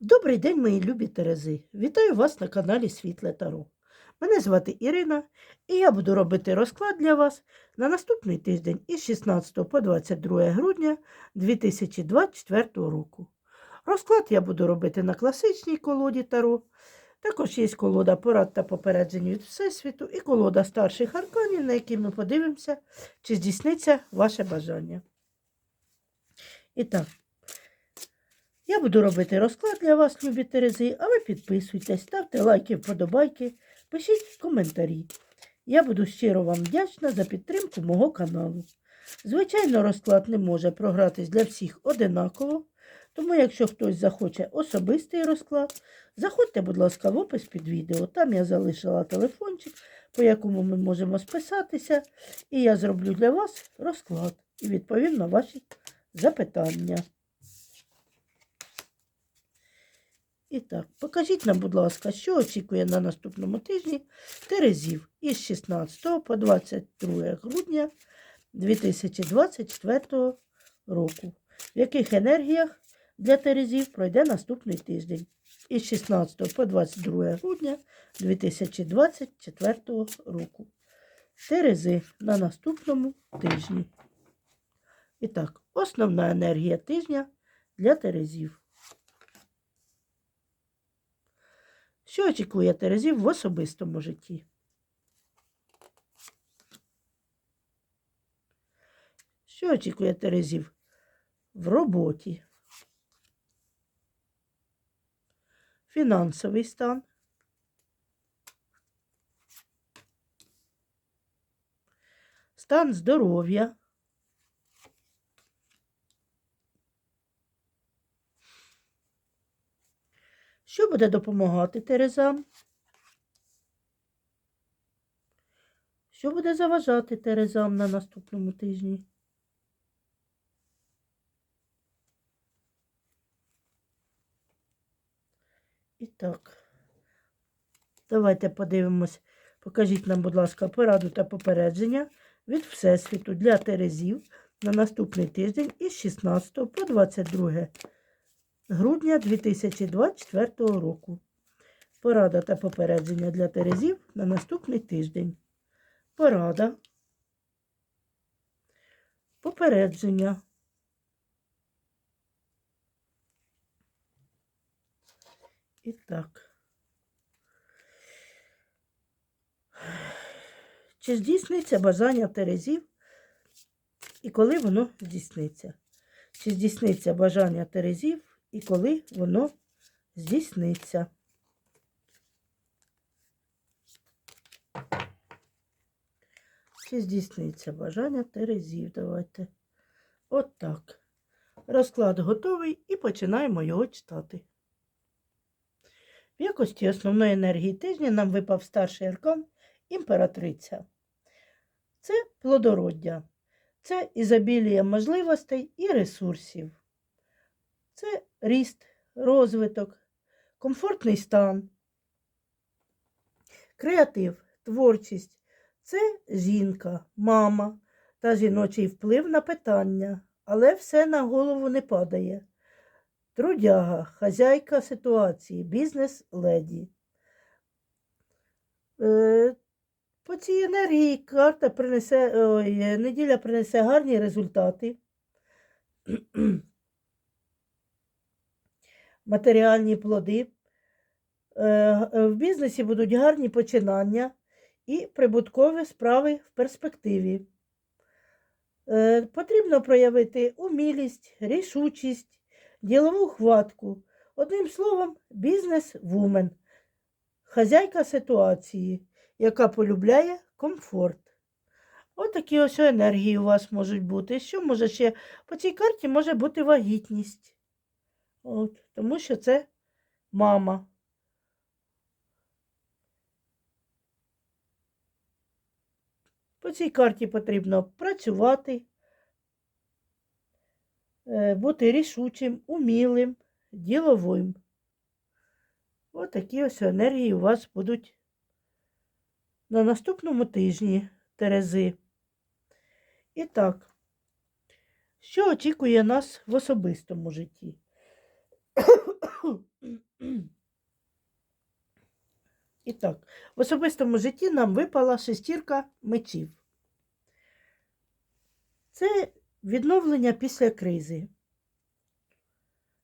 Добрий день, мої любі Терези! Вітаю вас на каналі Світле Таро. Мене звати Ірина, і я буду робити розклад для вас на наступний тиждень із 16 по 22 грудня 2024 року. Розклад я буду робити на класичній колоді Таро. Також є колода порад та попереджень від Всесвіту і колода старших арканів, на які ми подивимося, чи здійсниться ваше бажання. І так, я буду робити розклад для вас, любі Терези, а ви підписуйтесь, ставте лайки, вподобайки, пишіть коментарі. Я буду щиро вам вдячна за підтримку мого каналу. Звичайно, розклад не може програтись для всіх одинаково, тому якщо хтось захоче особистий розклад, заходьте, будь ласка, в опис під відео. Там я залишила телефончик, по якому ми можемо списатися, і я зроблю для вас розклад і відповім на ваші запитання. І так, покажіть нам, будь ласка, що очікує на наступному тижні Терезів із 16 по 22 грудня 2024 року. В яких енергіях для Терезів пройде наступний тиждень із 16 по 22 грудня 2024 року. Терези на наступному тижні. І так, основна енергія тижня для Терезів. Що очікує Терезів в особистому житті? Що очікує Терезів в роботі? Фінансовий стан. Стан здоров'я. Що буде допомагати Терезам? Що буде заважати Терезам на наступному тижні? І так, давайте подивимось. Покажіть нам, будь ласка, пораду та попередження від Всесвіту для Терезів на наступний тиждень із 16 по 22 грудня 2024 року. Порада та попередження для Терезів на наступний тиждень. Порада. Попередження. І так. Чи здійсниться бажання Терезів і коли воно здійсниться? Чи здійсниться бажання Терезів і коли воно здійсниться? Чи здійсниться бажання Терезів? Давайте. От так. Розклад готовий і починаємо його читати. В якості основної енергії тижня нам випав старший аркан імператриця. Це плодороддя, це ізобілія можливостей і ресурсів. Це ріст, розвиток, комфортний стан, креатив, творчість. Це жінка, мама та жіночий вплив на питання, але все на голову не падає. Трудяга, хазяйка ситуації, бізнес-леді. Е, по цій енергії карта принесе, ой, неділя принесе гарні результати. Матеріальні плоди. Е, В бізнесі будуть гарні починання і прибуткові справи в перспективі. Е, Потрібно проявити умілість, рішучість ділову хватку. Одним словом, бізнес-вумен, хазяйка ситуації, яка полюбляє комфорт. Отакі ось енергії у вас можуть бути. Що може ще? По цій карті може бути вагітність. От, Тому що це мама. По цій карті потрібно працювати. Е, бути рішучим, умілим, діловим. Ось такі ось енергії у вас будуть на наступному тижні Терези. І так, що очікує нас в особистому житті? І так, в особистому житті нам випала шестірка мечів. Це відновлення після кризи,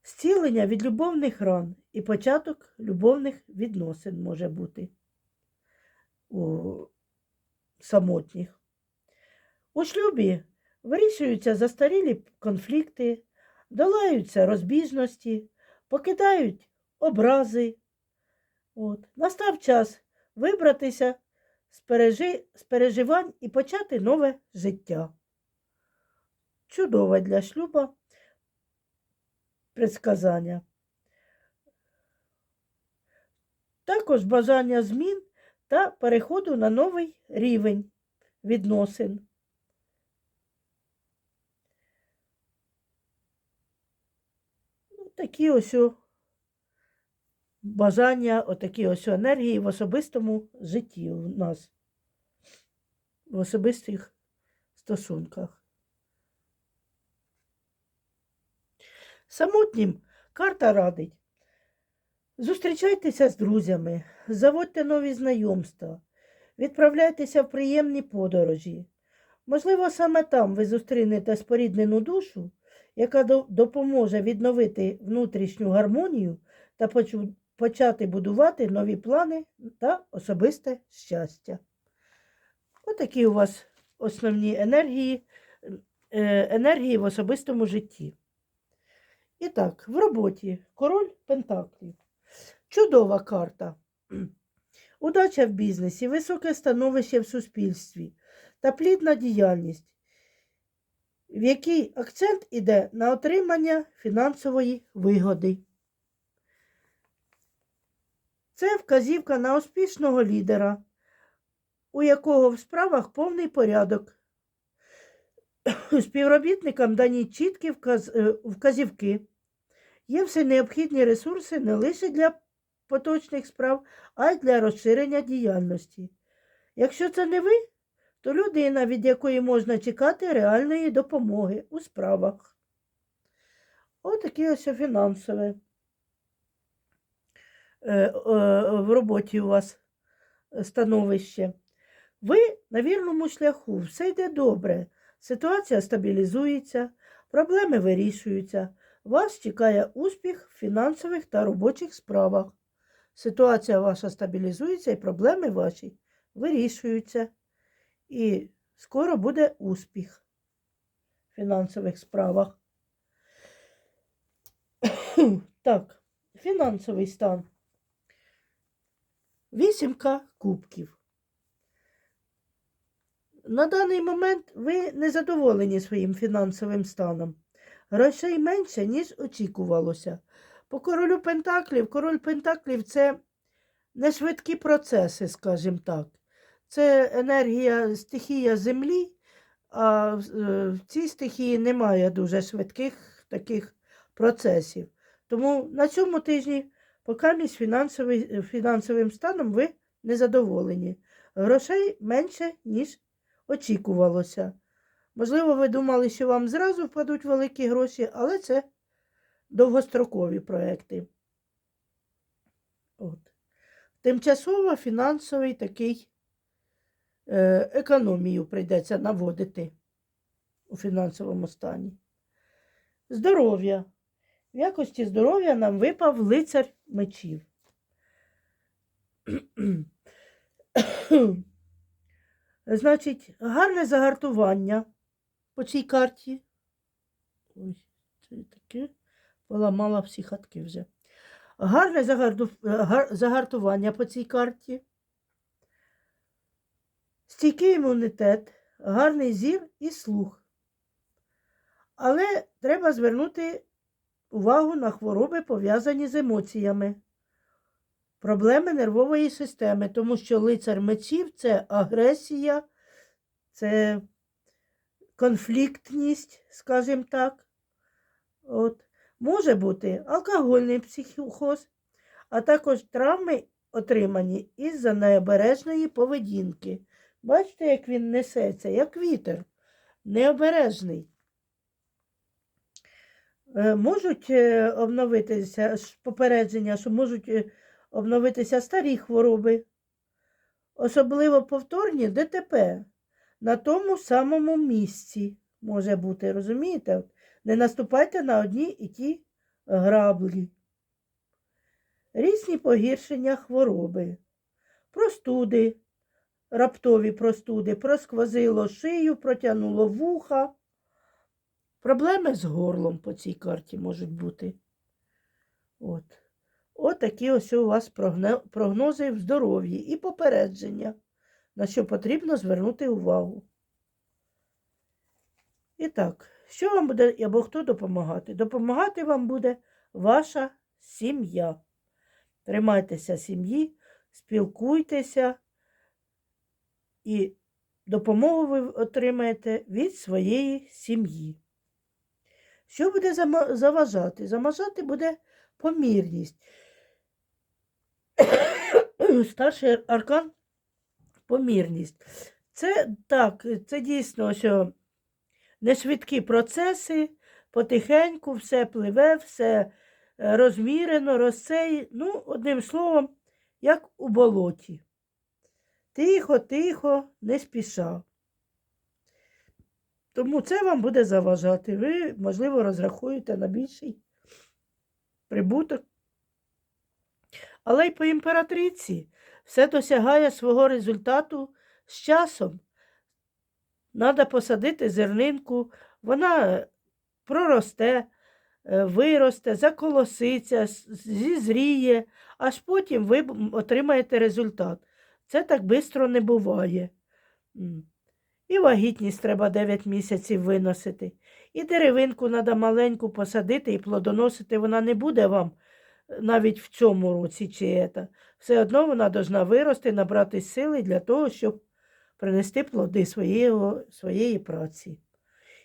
зцілення від любовних ран і початок любовних відносин може бути у самотніх. У шлюбі вирішуються застарілі конфлікти, долаються розбіжності, покидають образи. От. Настав час вибратися з, пережи... з переживань і почати нове життя. Чудове для шлюба предсказання. Також бажання змін та переходу на новий рівень відносин. Ну, Такі ось бажання, отакі ось енергії в особистому житті у нас, в особистих стосунках. Самотнім карта радить. Зустрічайтеся з друзями, заводьте нові знайомства, відправляйтеся в приємні подорожі. Можливо, саме там ви зустрінете споріднену душу, яка допоможе відновити внутрішню гармонію та почати будувати нові плани та особисте щастя. Отакі у вас основні енергії, е, енергії в особистому житті. І так, в роботі король Пентаклів. Чудова карта. Удача в бізнесі, високе становище в суспільстві та плідна діяльність, в якій акцент іде на отримання фінансової вигоди. Це вказівка на успішного лідера, у якого в справах повний порядок. Співробітникам дані чіткі вказ... е, вказівки. Є всі необхідні ресурси не лише для поточних справ, а й для розширення діяльності. Якщо це не ви, то людина, від якої можна чекати реальної допомоги у справах. Отаке ось фінансове е, в роботі у вас становище. Ви на вірному шляху, все йде добре, ситуація стабілізується, проблеми вирішуються. Вас чекає успіх в фінансових та робочих справах. Ситуація ваша стабілізується і проблеми ваші вирішуються. І скоро буде успіх в фінансових справах. Так, фінансовий стан. Вісімка кубків. На даний момент ви не задоволені своїм фінансовим станом. Грошей менше, ніж очікувалося. По королю Пентаклів, король Пентаклів це не швидкі процеси, скажімо так. Це енергія, стихія землі, а в е, цій стихії немає дуже швидких таких процесів. Тому на цьому тижні, поки між фінансовий, фінансовим станом ви не задоволені. Грошей менше, ніж очікувалося. Можливо, ви думали, що вам зразу впадуть великі гроші, але це довгострокові проекти. От. Тимчасово фінансовий такий е, економію прийдеться наводити у фінансовому стані. Здоров'я. В якості здоров'я нам випав лицар мечів. Значить, гарне загартування по цій карті. Ой, це таке поламала всі хатки вже. Гарне гар- загартування по цій карті. Стійкий імунітет, гарний зір і слух. Але треба звернути увагу на хвороби, пов'язані з емоціями. Проблеми нервової системи, тому що лицар мечів це агресія, це конфліктність, скажімо так. От. Може бути алкогольний психоз, а також травми, отримані із-за необережної поведінки. Бачите, як він несеться, як вітер, необережний. Е, Можуть е, обновитися попередження, що можуть е, обновитися старі хвороби, особливо повторні ДТП на тому самому місці може бути, розумієте? Не наступайте на одні і ті граблі. Різні погіршення хвороби, простуди, раптові простуди, просквозило шию, протягнуло вуха. Проблеми з горлом по цій карті можуть бути. От. От такі ось у вас прогнози в здоров'ї і попередження, на що потрібно звернути увагу. І так, що вам буде або хто допомагати? Допомагати вам буде ваша сім'я. Тримайтеся сім'ї, спілкуйтеся і допомогу ви отримаєте від своєї сім'ї. Що буде заважати? Заважати буде помірність. Старший аркан помірність. Це так, це дійсно, що не швидкі процеси, потихеньку все пливе, все е, розмірено, розсеє. Ну, одним словом, як у болоті. Тихо, тихо, не спіша. Тому це вам буде заважати. Ви, можливо, розрахуєте на більший прибуток. Але й по імператриці все досягає свого результату з часом. Треба посадити зернинку, вона проросте, е, виросте, заколоситься, зізріє, аж потім ви отримаєте результат. Це так швидко не буває. І вагітність треба 9 місяців виносити. І деревинку треба маленьку посадити і плодоносити вона не буде вам е, навіть в цьому році чи ета. Все одно вона повинна вирости, набрати сили для того, щоб принести плоди своєї, своєї праці.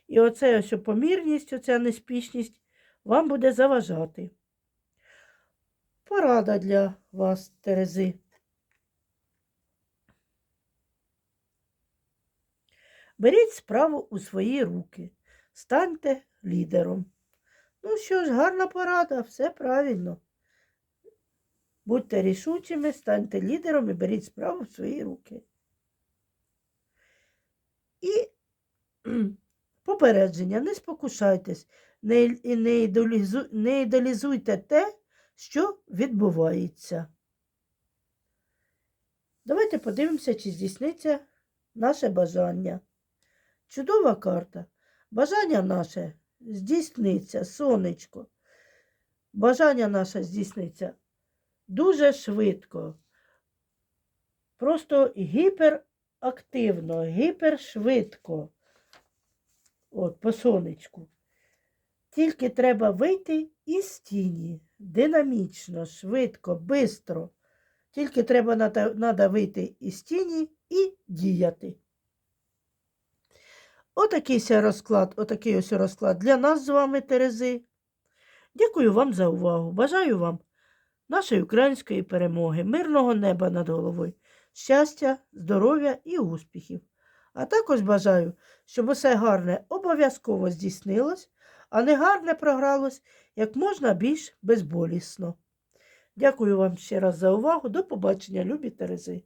І оце ось помірність, оця неспішність вам буде заважати. Порада для вас, Терези. Беріть справу у свої руки, станьте лідером. Ну що ж, гарна порада, все правильно. Будьте рішучими, станьте лідером і беріть справу в свої руки. І попередження, не спокушайтесь, не, не, ідолізу, те, що відбувається. Давайте подивимося, чи здійсниться наше бажання. Чудова карта. Бажання наше здійсниться, сонечко. Бажання наше здійсниться дуже швидко. Просто гіперактивно, гіпершвидко. От, по сонечку. Тільки треба вийти із тіні. Динамічно, швидко, бистро. Тільки треба треба вийти із тіні і діяти. Отакий ся розклад, отакий ось розклад для нас з вами, Терези. Дякую вам за увагу. Бажаю вам нашої української перемоги, мирного неба над головою, щастя, здоров'я і успіхів. А також бажаю, щоб усе гарне обов'язково здійснилось, а не гарне програлось як можна більш безболісно. Дякую вам ще раз за увагу. До побачення, любі Терези.